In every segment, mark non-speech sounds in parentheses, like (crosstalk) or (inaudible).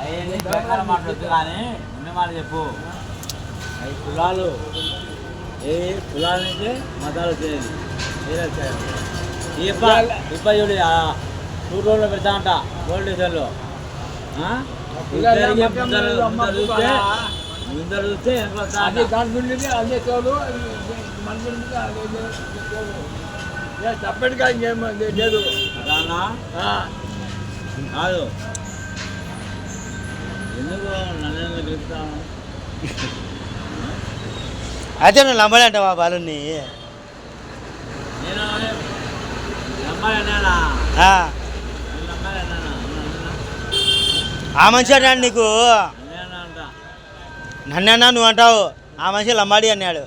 అవన్నీ ప్రకారం మాట్లాడద్దు కానీ ఉన్న మాట చెప్పు. అవి కులాలు ఏ కులాల నుంచి మతాలు వచ్చేది? ఇప్ప ఇప్ప చూడు టూ రోడ్లో పెడతా అంట పోలీస్ స్టేషన్లో చూస్తే ముందర అదే. దాని నుండి అదే తోలు మన నుండి అదే తోలు. ఏ తప్పటిగా ఇంకేం లేదు. కాదు. ఎందుకు నన్ను ఎందుకు గెలుపుతాను (laughs) అయితే నువ్వు లంబడి అంటావా బాలుని నేను నమ్మాలి అన్నానా ఆ, మనిషి అన్నాడు నీకు? నన్నన్నా నువ్వు అంటావు? ఆ మనిషి లంబాడి అన్నాడు.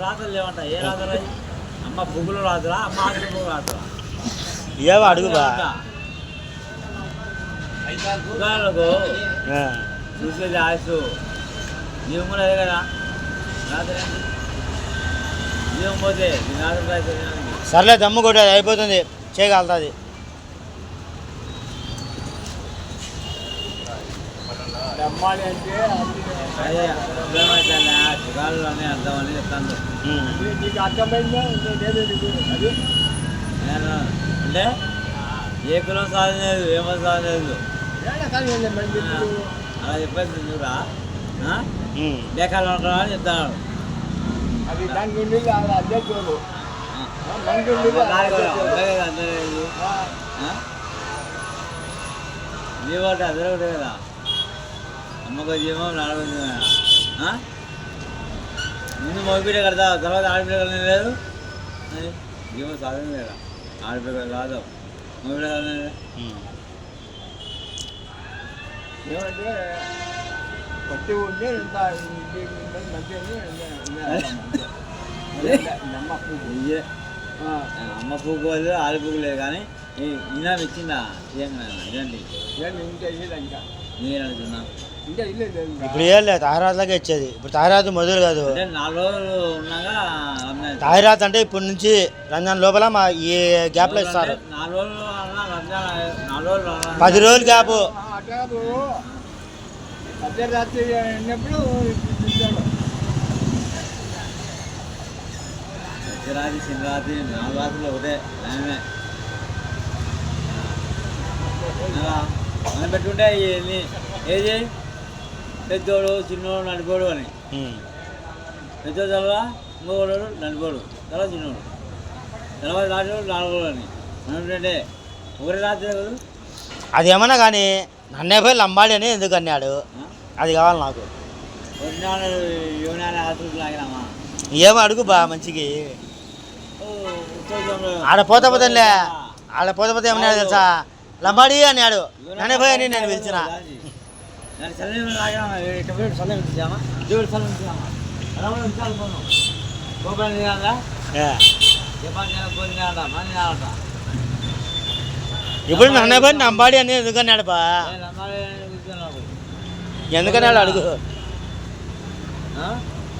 రాతలు లేవంట. ఏ అవి? అమ్మ పువ్వులు రాదురా అమ్మ ఆకులు రాదురా ఏవో అడుగుబా చూసేది కూడా అదే కదా? పోతే సర్లే దమ్ము కొట్టేది అయిపోతుంది. చేయగలుగుతుంది అంటే అది అర్థం అని చెప్తాను. అది నీకు అర్థమైందా? లేదు నీకు అది నేను అంటే ఏ కులం సాధలేదు ఏమో సాధలేదు? అలా చెప్పేసి చూడా ఉమ్. బేకాలు ఉంటారా అని చెప్తాను. అది దానికి? జీవం అంటే అందరూ ఒకటే కదా. అమ్మకు జీవం నాలుగు? ముందు మగబిడ్డ కడతా తర్వాత ఆడబిడ్డ కడతా లేదు. జీవం సాధన లేదా? ఆడబిడ్డ కాదు. ఏమంటే పట్టి ఉంటే ఇంత అమ్మ పువ్వు. లేదు ఆడ పువ్వు లేదు కానీ ఈయన ఇచ్చిందా? ఏం ఇదండి ఇంకా ఇంకా? నేను అడుగుతున్నా. ఇప్పుడు ఏం లేదు తాహిరాత్లాగే ఇచ్చేది. ఇప్పుడు తాహిరాత్ మొదలు కాదు. తాహిరాత్ అంటే ఇప్పటి నుంచి రంజాన్ లోపల మా ఈ గ్యాప్లో ఇస్తారు. పది రోజులు గ్యాప్. శనిరాత్రి నాలుగు రాత్రులు ఒకటే. టైమే మనం పెట్టుకుంటే ఏది? పెద్దోడు చిన్నోడు నడిపోడు అని. పెద్దోడు తర్వాత ఇంకోడు నడిపోడు తర్వాత చిన్నోడు? తర్వాత రాజు నాలుగోడు అని. ఏంటంటే ఒకటి రాత్రి కదా? అది ఏమన్నా కానీ నన్నే పోయి లంబాడి అని ఎందుకు అన్నాడు? అది కావాలి నాకు. ఏమో అడుగు బా మంచికి. ఆడ పోతే ఆడ పోతే పోతే ఏమన్నాడు తెలుసా? లంబాడి అన్నాడు. నన్నే పోయి అని నేను పిలిచిన. పోను ఏ. పోయి ఇప్పుడు నన్నే నంబాడి అని ఎందుకని ఆడపా బా. నేను ఎందుకన్నాడు అడుగు?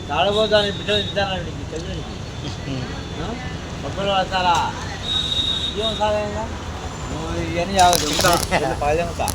తాడబోతాను బిడ్డలు తింటాను చదివి ఒక్కరు వస్తారా? ఏం సాధంగా నువ్వు ఇవన్నీ జాగ్రత్త ఉంటా పది ఉంటా